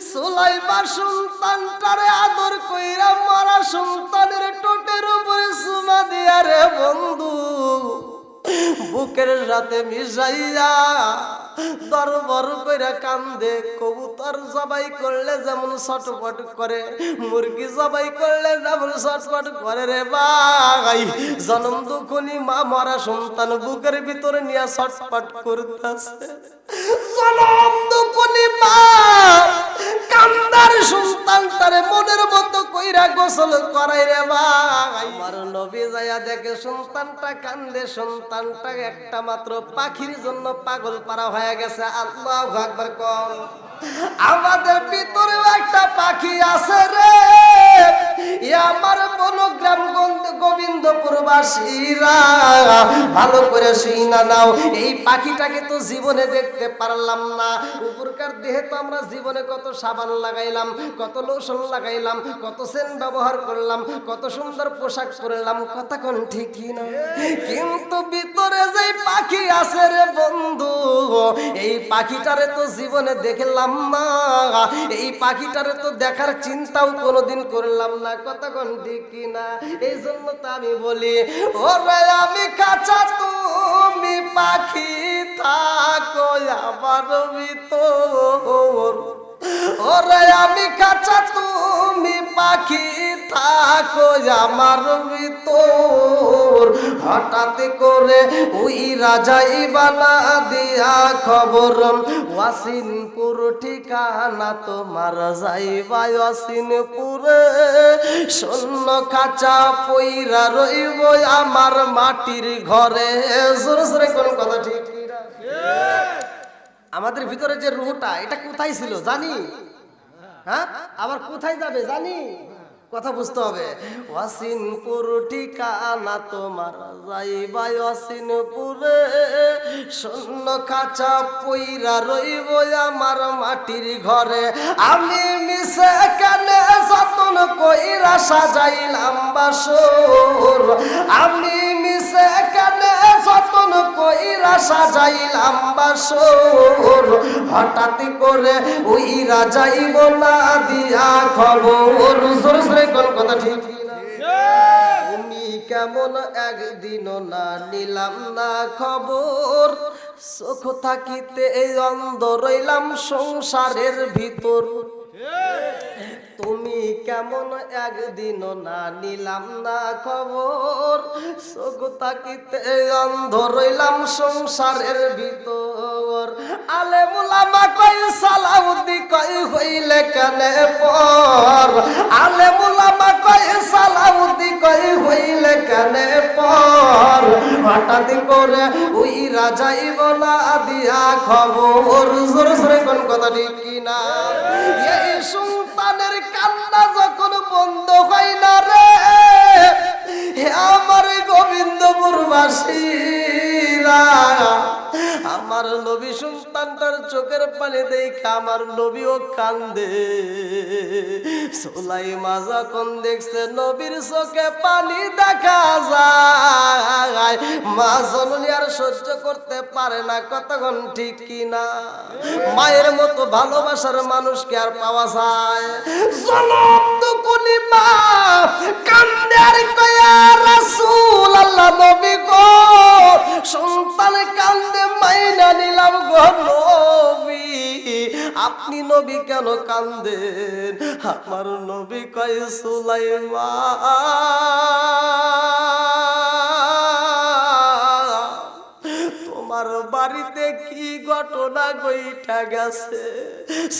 সুলাইমা সন্তানটারে আদর কইরা মারা সন্তানের টোটের উপরে সুমা দিয়া রে বন্ধু, বুকের সাথে মিশাইয়া দরবর কইরা কান্দে, কবুতর জবাই করলে যেমন করে, মুরগি জবাই করলে যেমন করে রে ভাই। জনম মা মরা সন্তান বুকের নিয়ে করতেছে। জনম মা কান্দার সন্তান মনের মতো কইরা গোসল করাই রে ভাই। আমার নবী যায়া দেখে সন্তানটা কান্দে, সন্তানটা একটা মাত্র পাখির জন্য পাগল পারা হয়ে গেছে আল্লাহ আকবার কম। আমাদের ভিতরে একটা পাখি আছে রে। ভালো করে শুই না নাও। এই পাখিটাকে তো জীবনে দেখতে পারলাম না। উপরকার দেহে তো আমরা জীবনে কত সাবান লাগাইলাম, কত লোশন লাগাইলাম, কত সেন ব্যবহার করলাম, কত সুন্দর পোশাক পরলাম কতক্ষণ ঠিকই না। কিন্তু ভিতরে যে পাখি আছে রে বন্ধু, এই পাখিটারে তো জীবনে দেখলাম না। এই পাখিটারে তো দেখার চিন্তাও কোনোদিন করলাম না কতক্ষণ ঠিকই না। এই জন্য তো আমি বলি ওরে আমি কাঁচা, তুমি পাখি থাকো আমার ভিতর। ওরে আমি কাঁচা, তুমি পাখি থাকো আমার ভিতর। হঠাৎ করে ওই রাজাই বানা দিয়া খবর। ওয়াসিনপুর ঠিকানা তোমার যাইবা ওয়াসিনপুরে শূন্য কাঁচা পইরা রইব আমার মাটির ঘরে। জোরে জোরে কোন কথা ঠিক আমাদের ভিতরে যে রুহটা, এটা কোথায় ছিল জানি? হ্যাঁ? আবার কোথায় যাবে জানি? কথা বুঝতে হবে। ওয়াসিনপুর ঠিকানা তোমার যাইবা ওয়াসিনপুরে। শূন্য কাঁচা পইরা রইব আমার মাটির ঘরে। আমি মিশে কেনে যতন কইরা সাজাইলাম বাসর। আমি মিশে কেনে যতন কইরা বাসর। হঠাৎ করে ওই দিয়া খবর। জোরে ঠিক কেমন একদিন না নিলাম না খবর। চোখ থাকিতে অন্ধ রইলাম সংসারের ভিতর। তুমি কেমন একদিন না নিলাম না খবর? চোখ তাকিতে অন্ধ রইলাম সংসারের ভিতর। আলে মুলামা কই সালাউদ্দি কই হইলে কানে পর? আলে মুলামা কই সালাউদ্দি কই হইলে কানে পর? হঠাৎ করে ওই রাজাই বলা দিয়া খবর। জোরে জোরে কোন কথা ঠিক কিনা? এই গোবিন্দপুর বাসীরা আমার নবী সুলতানটার চোখের পানি দেখে আমার নবীও কান্দে। সোলাই মাজা কোন দেখছে নবীর চোখে পানি দেখা যায়, মা জননী আর সহ্য করতে পারে না, কতক্ষণ ঠিক কিনা? মায়ের মতো ভালোবাসার মানুষকে আর পাওয়া যায়। জনম দুকুনি মা কান্দে আর কয়া, রাসূল আল্লাহ নবী গো, সন্তান কান্দে, মাইনা নিলাম গো নবী, আপনি নবী কেন কান্দেন? আমার নবী কয় সুলাইমা তোমার বাড়িতে কি ঘটনা গইটা গেছে?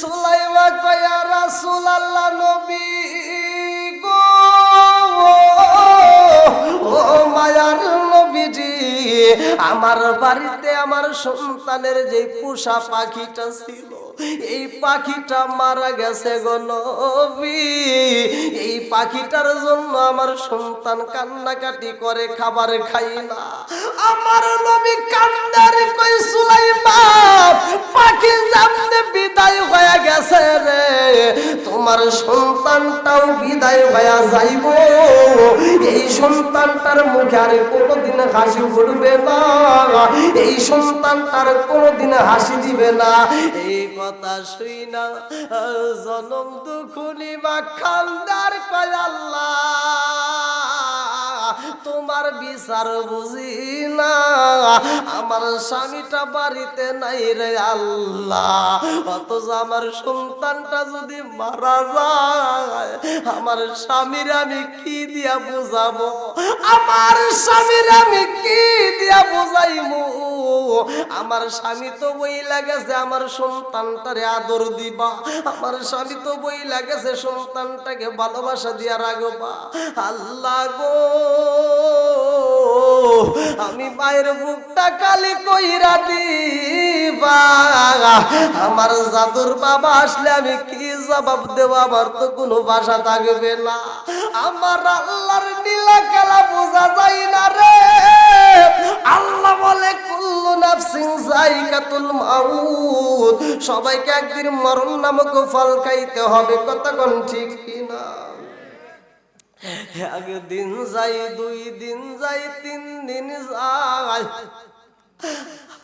সুলাইমা কয়া রাসূল আল্লাহ নবী গো। ও মায়ার নবীজি, আমার বাড়িতে আমার সন্তানের যে পোষা পাখিটা ছিল, এই পাখিটা মারা গেছে গো এই পাখিটার জন্য আমার সন্তান কান্নাকাটি করে, খাবার খাই না। আমার নবী কান্দার কই সুলাইমা পাখি জানতে বিদায় হয়ে গেছে রে, তোমার সন্তানটাও বিদায় হয়ে যাইব। এই সন্তানটার মুখে আর কোনোদিন হাসি ফুটবে না। এই সন্তানটার কোনোদিন হাসি দিবে না। এই কথা শুই না, জনম দুখুনি বা খালদার কয় আল্লাহ। তোমার বিচার বুঝি না। আমার স্বামীটা বাড়িতে নাই রে আল্লাহ। অথচ আমার সন্তানটা যদি মারা যায়, আমার স্বামীর আমি কি দিয়া বুঝাবো? আমার স্বামীর আমি কি দিয়া বুঝাইমু? আমার স্বামী তো বই লাগেছে আমার সন্তানটারে আদর দিবা। আমার স্বামী তো বই লাগেছে সন্তানটাকে ভালোবাসা দিয়া রাখবা। আল্লাহ গো। আমি মায়ের বুকটা কালি কইরা দিবা। আমার জাদুর বাবা আসলে আমি কি জবাব দেব? আমার তো কোনো ভাষা থাকবে না। আমার আল্লাহর নীলা খেলা বোঝা যায় না রে। আল্লাহ বলে, কুল্লু নাফসিন জাইকাতুল মাউত। সবাইকে একদিন মরণ নামক ফল খাইতে হবে কতক্ষণ ঠিক কিনা? একদিন যাই দুই দিন যাই তিন দিন যাই।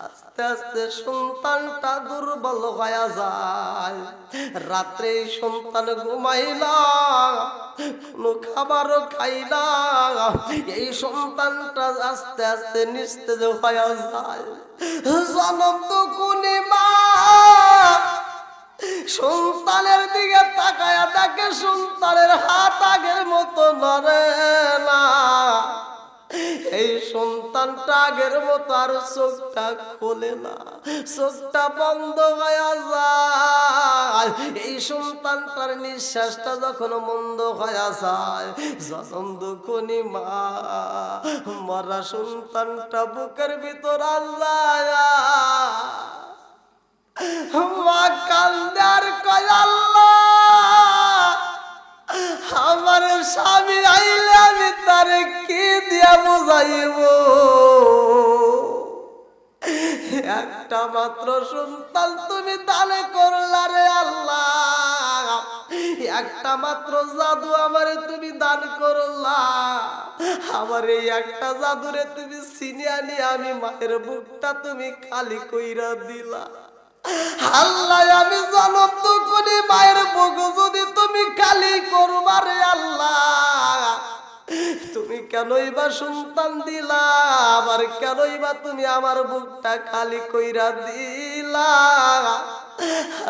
আস্তে আস্তে সন্তানটা দুর্বল হয়ে যায়। রাত্রে সন্তান ঘুমাইলা, কোনো খাবারও খাইলা। এই সন্তানটা আস্তে আস্তে নিস্তেজ হয়ে যায়। জনম তো কোনি মা সন্তানের দিকে তাকায়া দেখে সন্তানের হাত আগের মতো নড়ে না। এই সন্তানটা আগের মতো আর চোখটা খোলে না। চোখটা বন্ধ হয়ে যায়। এই সন্তানটার নিঃশ্বাসটা যখন বন্ধ হয়ে যায়, যখন দুখনি মা মরা সন্তানটা বুকের ভিতর আল্লাহ। মা আমার স্বামী আইলে আমি তারে কি দিয়া বুঝাইব? একটা মাত্র সন্তান তুমি দানে করলা রে আল্লাহ। একটা মাত্র জাদু আমারে তুমি দান করলা। আমার এই একটা জাদুরে তুমি চিনি আনি আমি মায়ের বুকটা তুমি খালি কইরা দিলা। আল্লাহ, আমি জানব তো কোনি মায়ের বুক যদি তুমি খালি করবারে আল্লাহ, তুমি কেনই বা সন্তান দিলা, আবার কেনই বা তুমি আমার বুকটা খালি কইরা দিলা।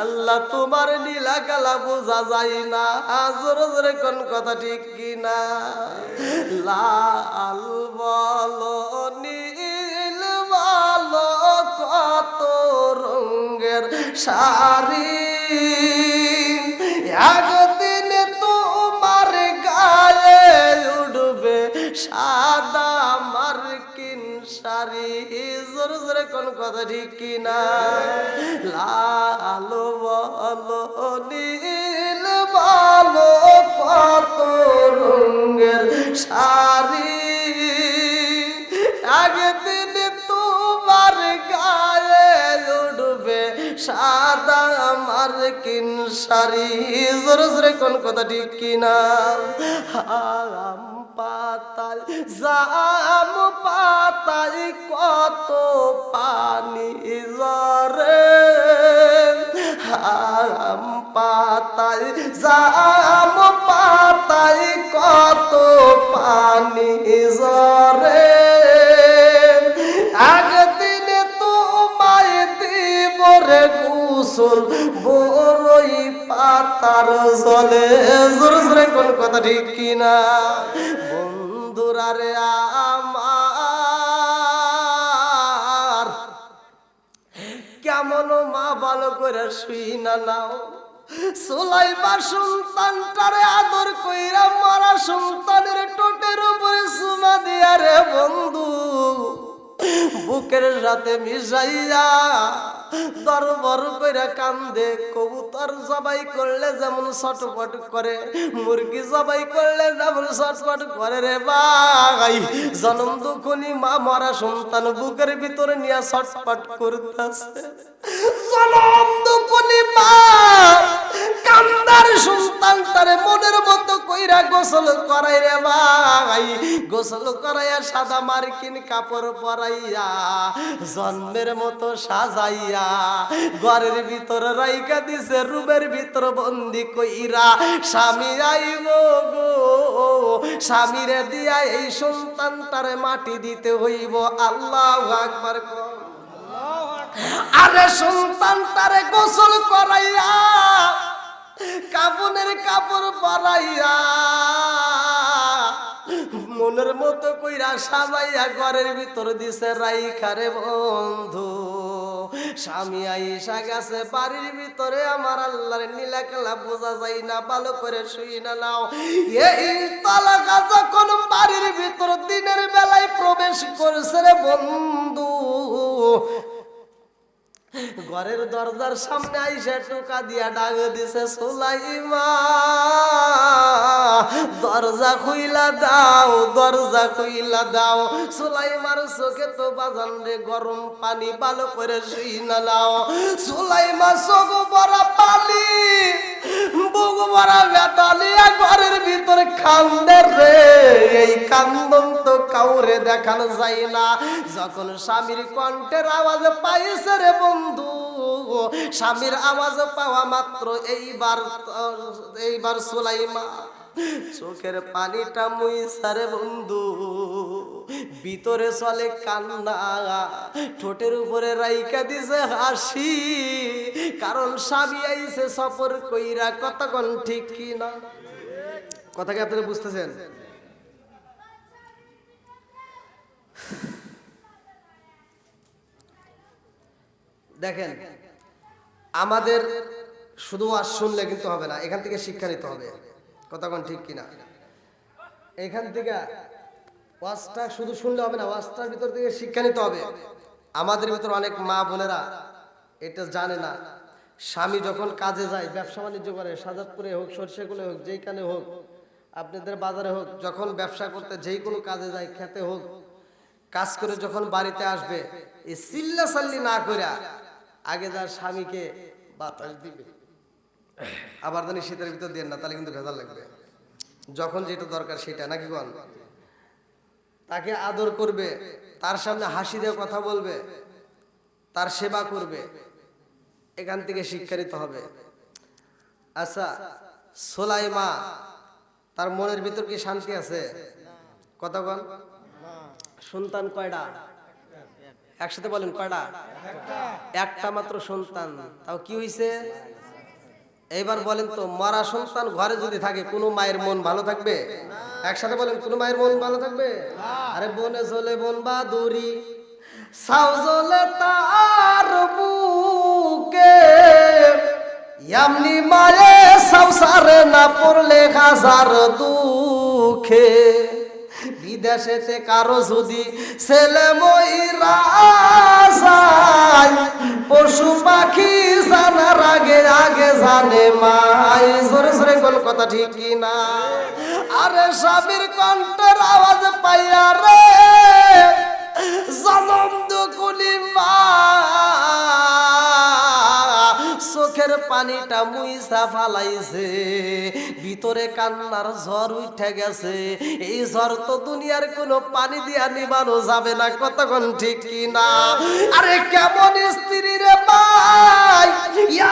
আল্লাহ, তোমার নীলা গালা বোঝা যায় না, জোরে জোরে কোন কথা ঠিক কিনা। লাল বলো রঙের শাড়ি। একদিন তোমার গায়ে উঠবে সাদা মার্কিন শাড়ি। জোর জোরে কোন কথা ঠিক কিনা? লাল, বলো, নীল বলো কত রঙের শাড়ি। মার্কিন সারি? জোরে জোরে কোন কথা ঠিক কিনা? আম পাতাল জাম পাতায় কত পানি জরে? আম পাতাল জাম পাতায় পাতার জলে জোরে জোরে কোন কথা ঠিক কিনা? বন্ধুরা রে আমার, কেমন মা ভালো করে শুই না নাও? সোলাই বা সন্তানটারে আদর কইরা মারা সন্তানের টোটের উপরে সুমা দিয়া রে বন্ধু, বুকের সাথে মিশাইয়া দরবর করে কান্দে, কবুতর জবাই করলে যেমন ছটপট করে, মুরগি জবাই করলে যেমন ছটপট করে রে ভাই। জনম দুখনি মা মরা সন্তান বুকের ভিতরে নিয়ে ছটপট করতেছে। জনম দুখনি মা কান্দার সন্তান কইরা গোসল করাই রে ভাই। গোসল করাইয়া সাদা মার্কিন কাপড় পরাইয়া, জন্মের মতো সাজাইয়া, ঘরের ভিতর রাইকা দিছে, রুমের ভিতর বন্দি কইরা, স্বামী আইব গো। স্বামীরে দিয়া এই সন্তানটারে মাটি দিতে হইব। আল্লাহ আকবার আরে সন্তানটারে গোসল করাইয়া কাপনের কাপড় পরাইয়া মনের মতো কইরা সাজাইয়া ঘরের ভিতর দিছে রাইখারে বন্ধু। স্বামী আইসা গেছে বাড়ির ভিতরে, আমার আল্লাহর নীলা নীলাকেলা বোঝা যায় না, ভালো করে শুই না নাও। এই তালাকা যখন বাড়ির ভিতর দিনের বেলায় প্রবেশ করেছে রে বন্ধু ঘরের দরজার সামনে আইসে টোকা দিয়া ডাক দিছে, সুলাইমা, দরজা খুইলা দাও, দরজা খুইলা দাও। সুলাইমার চোখে তো বাজান রে, গরম পানি ভালো করে শুই না নাও। সুলাইমা চোখ বড় পানি, বুক বড় বেতালিয়া ঘরের ভিতরে কান্দে রে। এই কান্দন তো কাউরে দেখানো যায় না। যখন স্বামীর কণ্ঠের আওয়াজ পাইছে রে বন্ধু স্বামীর আওয়াজ পাওয়া মাত্র এইবার এইবার সুলাইমা চোখের পানিটা মুইসারে বন্ধু, ভিতরে চলে কান্না। ঠোঁটের উপরে রাইকা দিছে হাসি, কারণ স্বামী আইছে সফর কইরা, কতক্ষণ ঠিক কি না কথা কি আপনারা বুঝতেছেন? দেখেন, আমাদের শুধু আজ শুনলে কিন্তু হবে না, এখান থেকে শিক্ষা নিতে হবে। কথা কোন ঠিক কিনা? এখান থেকে ওয়াজটা শুধু শুনলে হবে না, ওয়াজটার ভিতর থেকে শিক্ষা নিতে হবে। আমাদের ভিতর অনেক মা বোনেরা এটা জানে না। স্বামী যখন কাজে যায়, ব্যবসা বাণিজ্য করে, সাজাদপুরে হোক সরষেগুলো হোক, যেইখানে হোক, আপনাদের বাজারে হোক, যখন ব্যবসা করতে যেই কোনো কাজে যায়, খেতে হোক, কাজ করে যখন বাড়িতে আসবে, এই চিল্লা চাল্লি না করে আগে যার স্বামীকে বাতাস দিবে আবার জানি শীতের ভিতর দেন না তাহলে কিন্তু ভেজাল লাগবে। যখন যেটা দরকার সেটা নাকি গন তাকে আদর করবে তার সামনে হাসি দিয়ে কথা বলবে তার সেবা করবে এখান থেকে শিক্ষা নিতে হবে। আচ্ছা সোলাইমা তার মনের ভিতর কি শান্তি আছে? কতক্ষণ সন্তান কয়টা একসাথে বলেন কয়টা? একটা মাত্র সন্তান। তাও কি হইছে? এইবার বলেন তো, মরা সন্তান ঘরে যদি থাকে, কোনো মায়ের মন ভালো থাকবে? একসাথে বলেন, কোনো মায়ের মন ভালো থাকবে? আরে বনে চলে বন বা দড়ি সাউ জ্বলে তার বুকে। এমনি মায়ে সংসারে না পড়লে হাজার দুঃখে। বিদেশেতে কারও যদি ছেলে যায়, পশু পাখি জানার আগে আগে জানে মাই। জোরে জোরে কোন কথা ঠিক কি না? আরে স্বামীর কণ্ঠের আওয়াজ পাইয়া রে, জনম দুকুলি মা চোখের পানিটা মুইসা ফালাইছে। ভিতরে কান্নার ঝড় উঠে গেছে। এই ঝড় তো দুনিয়ার কোনো পানি দিয়া নিবানো যাবে না, কতক্ষণ ঠিক না আরে কেমন স্ত্রী রে ভাই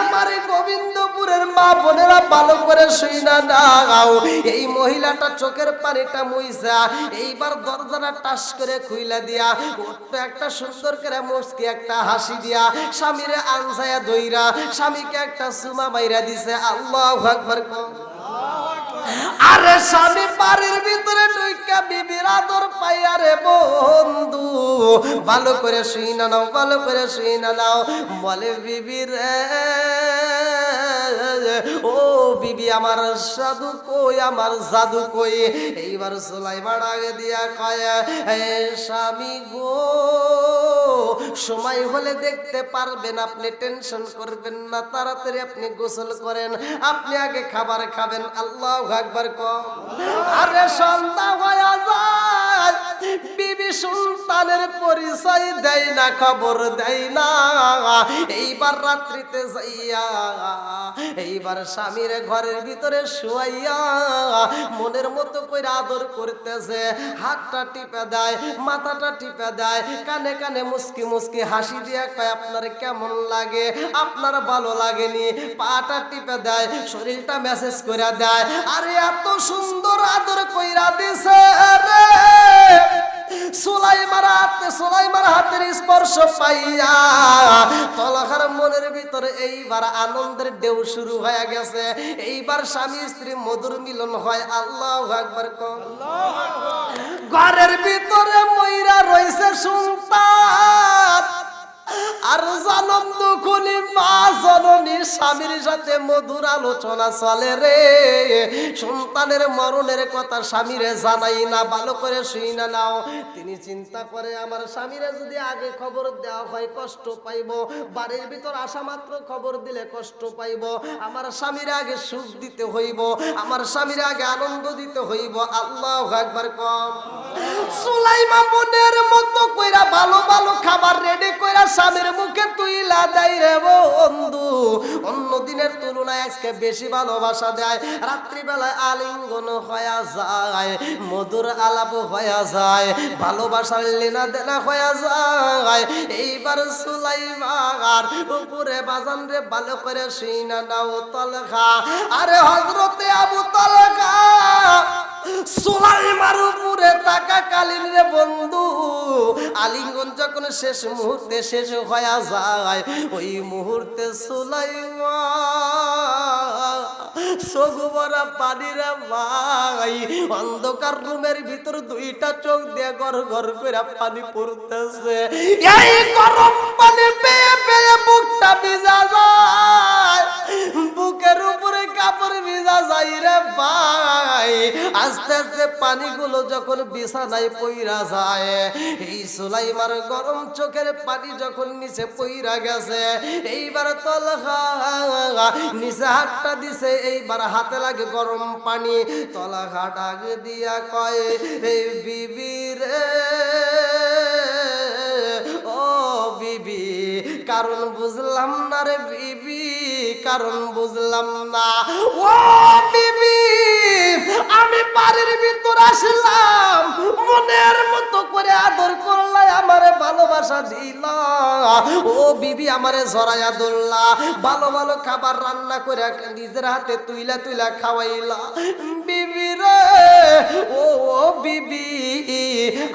আমার গোবিন্দপুরের মা বোনেরা ভালো করে শুই না নাও। এই মহিলাটা চোখের পানিটা মুইসা, এইবার দরজাটা টাস করে খুইলা দিয়া ওট্ট একটা সুন্দর করে মুসকি একটা হাসি দিয়া, স্বামীরে আনসায়া দইরা স্বামীকে একটা সুমা মাইরা দিছে, আল্লাহ আকবার। আরে স্বামী, বাড়ির ভিতরে ঢুইকা বিবির আদর পাইয়া রে বন্ধু, ভালো করে শুই না নাও, ভালো করে শুই না নাও। বলে বিবির ও বিবি, আমার সাধু কই, আমার জাদু কই? এইবার সোলাই আগে দিয়া কয় স্বামী গো সময় হলে দেখতে পারবেন, আপনি টেনশন করবেন না, তাড়াতাড়ি আপনি গোসল করেন, আপনি আগে খাবার খাবেন, আল্লাহ আকবার কম। আরে সন্ধ্যা হয়ে যায়। বিবি সন্তানের পরিচয় দেয় না, খবর দেয় না। এইবার রাত্রিতে যাইয়া, এইবার স্বামীর ঘরের ভিতরে শুয়াইয়া মনের মতো করে আদর করতেছে। হাতটা টিপে দেয়, মাথাটা টিপে দেয়, কানে কানে মুসকি মুসকি হাসি দিয়ে কয়, আপনার কেমন লাগে? আপনার ভালো লাগেনি? পাটা টিপে দেয়, শরীরটা মেসেজ করে দেয়। আরে, এত সুন্দর আদর কইরা দিছে রে! সুলাইমার হাতে সুলাইমার হাতের স্পর্শ পাইয়া তলখার মনের ভিতরে এইবার আনন্দের ঢেউ শুরু হয়ে গেছে। এইবার স্বামী স্ত্রী মধুর মিলন হয়। আল্লাহ ঘরের ভিতরে ময়রা রয়েছে সন্তান আর জনম দুখুনি মা জননী স্বামীর সাথে মধুর আলোচনা চলে রে। সন্তানের মরণের কথা স্বামীরে জানাই না, ভালো করে শুই না নাও। তিনি চিন্তা করে, আমার স্বামীরে যদি আগে খবর দেওয়া হয়, কষ্ট পাইব। বাড়ির ভিতর আসা মাত্র খবর দিলে কষ্ট পাইব। আমার স্বামীর আগে সুখ দিতে হইব, আমার স্বামীর আগে আনন্দ দিতে হইব। আল্লাহ একবার কম। সুলাইমা মনের মতো কইরা ভালো ভালো খাবার রেডি কইরা স্বামীর মুখে তুইলা দেয় রে বন্ধু। অন্য দিনের তুলনায় আজকে বেশি ভালোবাসা দেয়। রাত্রিবেলায় আলিঙ্গন হয়ে যায়, মধুর আলাপ হয়ে যায়, ভালোবাসার লেনা দেনা হয়ে যায়। এইবার সুলাইমার উপরে বাজান রে ভালো করে শুই না নাও তলখা। আরে হজরতে আবু তলখা সুলাইমার উপরে তাকা কালীন রে বন্ধু। আলিঙ্গন যখন শেষ মুহূর্তে শেষ হয়ে যায়, ওই মুহূর্তে সুলাইমা অন্ধকার রুমের ভিতর দুইটা চোখ দিয়ে গর গর করে পানি পড়তেছে। এই গরম পানি পেয়ে পেয়ে বুকটা ভিজা যায়। বুকের উপরে কাপড় ভিজা যায় রে ভাই। আস্তে আস্তে পানিগুলো যখন বিছানায় পইরা যায়, এই সুলাইমার গরম চোখের পানি যখন নিচে পইরা গেছে, এইবার তলহা নিচে হাতটা দিছে, এইবার হাতে লাগে গরম পানি। তলহা ডাক দিয়া কয় এই বিবি রে, ও বিবি, কারণ বুঝলাম না রে বিবি কারণ বুঝলাম না। ও বিবি আমি বাড়ির ভিতর আসলাম। মনের মতো করে আদর করলাই, আমারে ভালোবাসা দিলা। ও বিবি, আমারে জড়াইয়া ধরলা। ভালো ভালো খাবার রান্না করে নিজের হাতে তুইলা তুইলা খাওয়াইলা। বিবি রে, ও বিবি,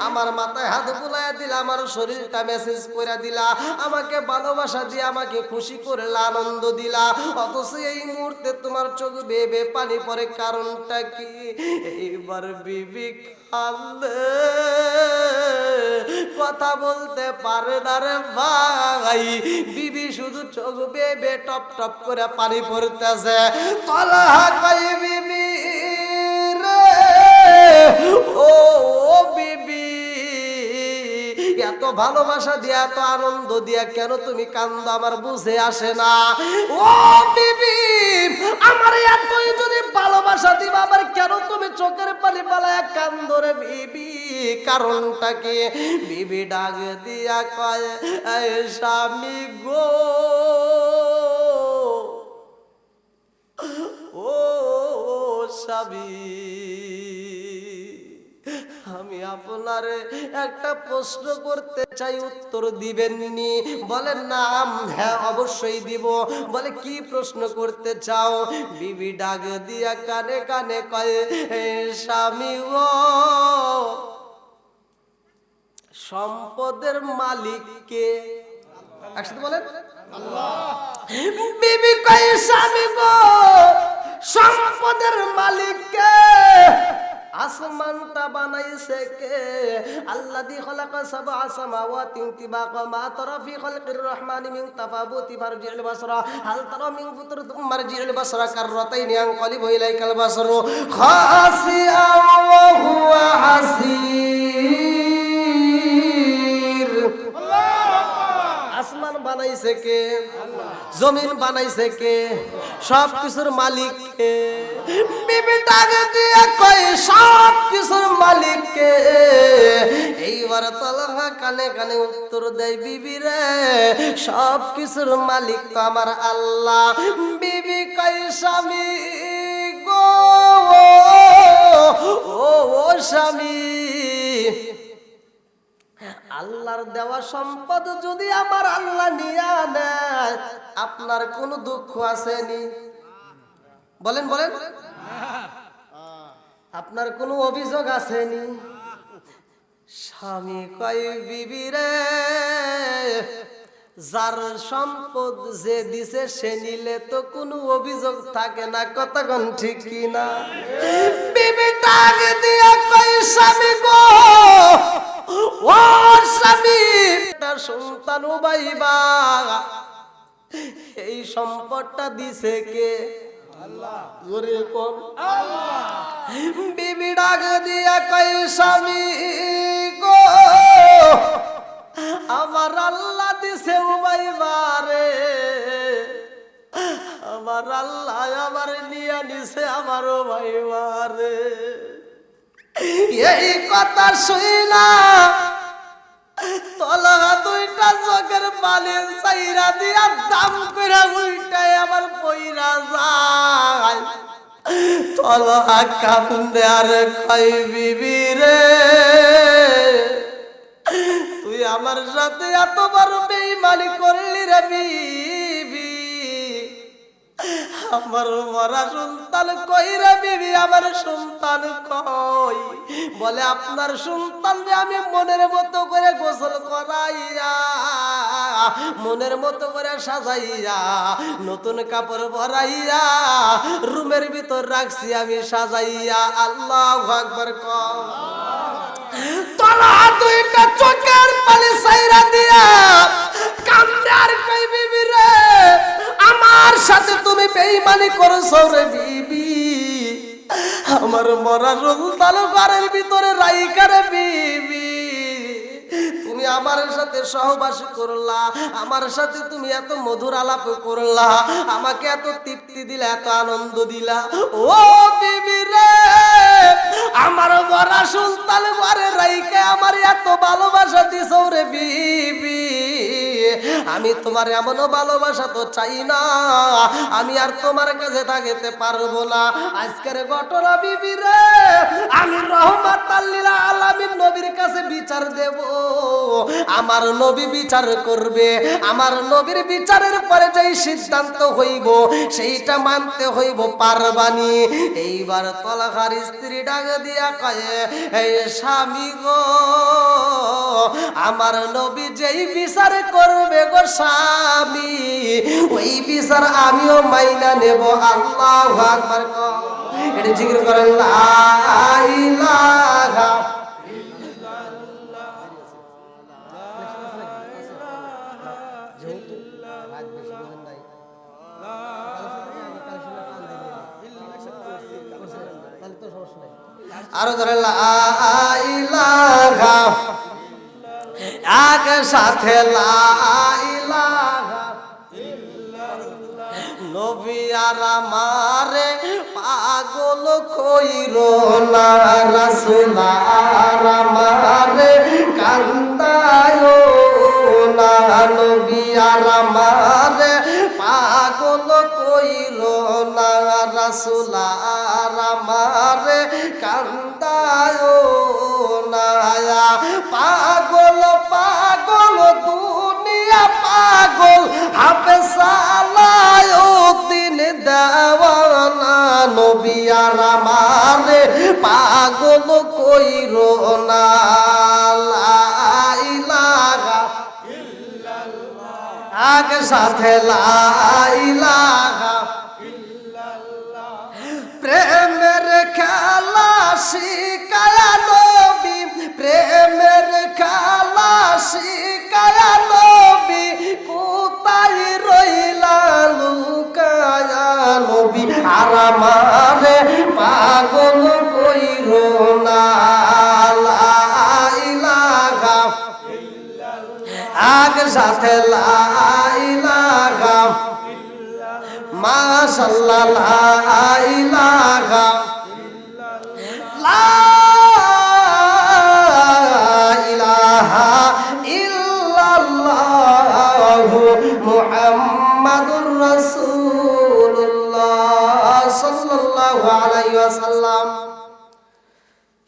আমার মাথায় হাত বুলাইয়া দিলা, আমার শরীরটা মেসেজ করে দিলা। আমাকে ভালোবাসা দিয়ে আমাকে খুশি করলা, আনন্দ দিলা। অথচ এই মুহূর্তে তোমার চোখ বেবে পানি পরে কারণটা কি? এইবার বিবি কান্দে কথা বলতে পারে না রে ভাই। বিবি শুধু চোখ বেবে টপ টপ করে পানি পড়তেছে। তলাহা কই বিবি রে। ও বিবি এত ভালোবাসা দিয়া, এত আনন্দ দিয়া কেন তুমি কান্দ? আমার বুঝে আসে না। ও বিবি, আমার এতই যদি ভালোবাসা দিবা, আবার কেন তুমি চোখের পানি পালায় কান্দ রে বিবি? কারণটা কি? বিবি ডাক দিয়া কয়, "এই স্বামী গো। ও স্বামী। আপনার একটা প্রশ্ন করতে চাই, উত্তর দিবেন নি বলেন, নাম হ্যাঁ অবশ্যই দিব। বলে, কি প্রশ্ন করতে চাও? বিবি ডাক দিয়া কানে কানে কয়ে স্বামী ও সম্পদের মালিককে একসাথে বলেন। বিবি কই স্বামী গো, সম্পদের মালিককে আসমানটা বানাইছে কে? আল্লাযী খালাকা তিন সামাওয়াতিন তিবাকা, মা তরফি খলকির রহমান মিন তাফাবুতি ফারজিল বাসরা। হাল তারা মিন ফুতুর তুম্মা রজিল বাসরা, কাররাতাইনি আনকালিবু ইলাইকাল বাসরু। খাসিআ ওয়া হুয়া হাসির বানাইছে কে? জমিন বানাইছে কে? সব কিছুর মালিক কে? সব কিছুর মালিক কে? এইবার তলহা কানে কানে উত্তর দেয়, বিবি রে সব কিছুর মালিক তো আমার আল্লাহ। বিবি কই স্বামী গো ও ও, স্বামী। আল্লাহর দেওয়া সম্পদ যদি আমার আল্লাহ নিয়ে নেয়, আপনার কোনো দুঃখ আসেনি? বলেন বলেন। আপনার কোনো অভিযোগ আসেনি? স্বামী কয়, বিবি রে, যার সম্পদ যে দিছে সে নিলে তো কোনো অভিযোগ থাকে না কতক্ষণ ঠিক কি না বিবি ডাক দিয়া কয়, স্বামী গো ও স্বামী, তার সন্তান উবাইবা এই সম্পদটা দিছে কে? জোরে কোন বিবি ডাক দিয়া কই স্বামী গো, আমার আল্লাহ দিছে উবাইবারে আমার আল্লাহ আমার নিয়া নিছে আমার উবাইবারে এই কথা শুই না। তলা দুইটা চোখের বালির চাইরা দিয়া দাম কইরা উল্টায় আমার পইরা যায়। তলা কান্দে আর কই বিবি রে, তুই আমার সাথে এতবার বেইমানি করলি রে আমার মরা সন্তান কই রে বিবি? আমার সন্তান কই? বলে, আপনার সন্তান যে আমি মনের মতো করে গোসল করাইয়া, মনের মতো করে সাজাইয়া, নতুন কাপড় ভরাইয়া রুমের ভিতর রাখছি আমি সাজাইয়া, আল্লাহ আকবার কম তলা দুইটা চোখের পানি সাইরা দিয়া সাথে তুমি বেইমানি করছ রে বিবি। আমার মরা রুলতাল ঘরের ভিতরে রাইকারে বিবি। তুমি আমার সাথে সহবাস করলা, আমার সাথে তুমি এত মধুর আলাপ করলা, আমাকে এত তৃপ্তি দিলা, এত আনন্দ দিলা। ও বিবি রে, আমার মরা সুলতান ঘরে রাইকে আমার এত ভালোবাসা দিছ রে বিবি। আমি তোমার এমনও ভালোবাসা তো চাই না। আমি আর তোমার কাছে থাকতে পারব না। আজকের ঘটনা বিবি রে, আমি রহমাত আল্লিলা আলামিন নবীর কাছে বিচার দেব। আমার নবী বিচার করবে। আমার নবীর বিচারের পরে যেই সিদ্ধান্ত হইব, সেইটা মানতে হইব পারবানি। এইবার তলাখার স্ত্রী ডাক দিয়া কয়ে এই স্বামী গো, আমার নবী যেই বিচার করবে গো স্বামী ওই বিচার আমিও মাইনা নেব, আল্লাহ আকবার। এটা জিকির করেন, লা ইলাহা আরও ধরে লা এক সাথে আমারে পাগল কইর না আর কান্দায় না। নবী আর আমারে পাগল কইর রাসূল আর কান্দায় না পাগল পাগল, দুনিয়া পাগল হাফে সালায় দিন দেওয়ানা। নবী আর পাগল কইর না। আগে সাথে লাইলাহা শিকায়া প্রেমের খেলা শিকায়া নবী, কোথায় রইলা লুকায়া নবী? আর আমারে পাগল কইর না আগ সাথে লাইলাহা মাশাল্লাহ, লা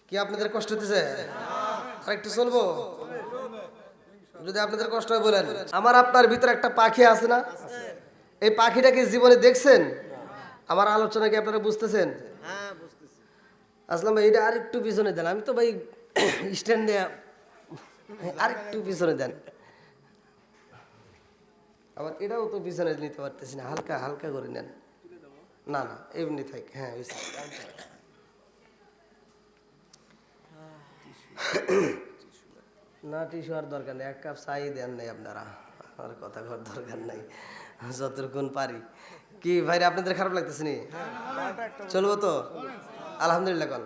কি আপনাদের কষ্ট হতেছে আরেকটু চলবো? যদি আপনাদের কষ্ট হয় বলেন। আমার আপনার ভিতরে একটা পাখি আছে না? এই পাখিটাকে জীবনে দেখছেন? আমার আলোচনা কি আপনারা বুঝতেছেন? আসলাম ভাই এটা আরেকটু পিছনে দেন। আমি তো ভাই স্ট্যান্ডে আরেকটু পিছনে দেন। আবার এটাও তো পিছনে নিতে পারতেছি না হালকা হালকা করে নেন। না না এমনি থাক হ্যাঁ না টিস্যু আর দরকার নেই এক কাপ চাই দেন নেই আপনারা। আমার কথা কর দরকার নাই যতক্ষণ পারি। কি ভাইরা আপনাদের খারাপ লাগতেছে নি? চলবো তো? আলহামদুলিল্লাহ কন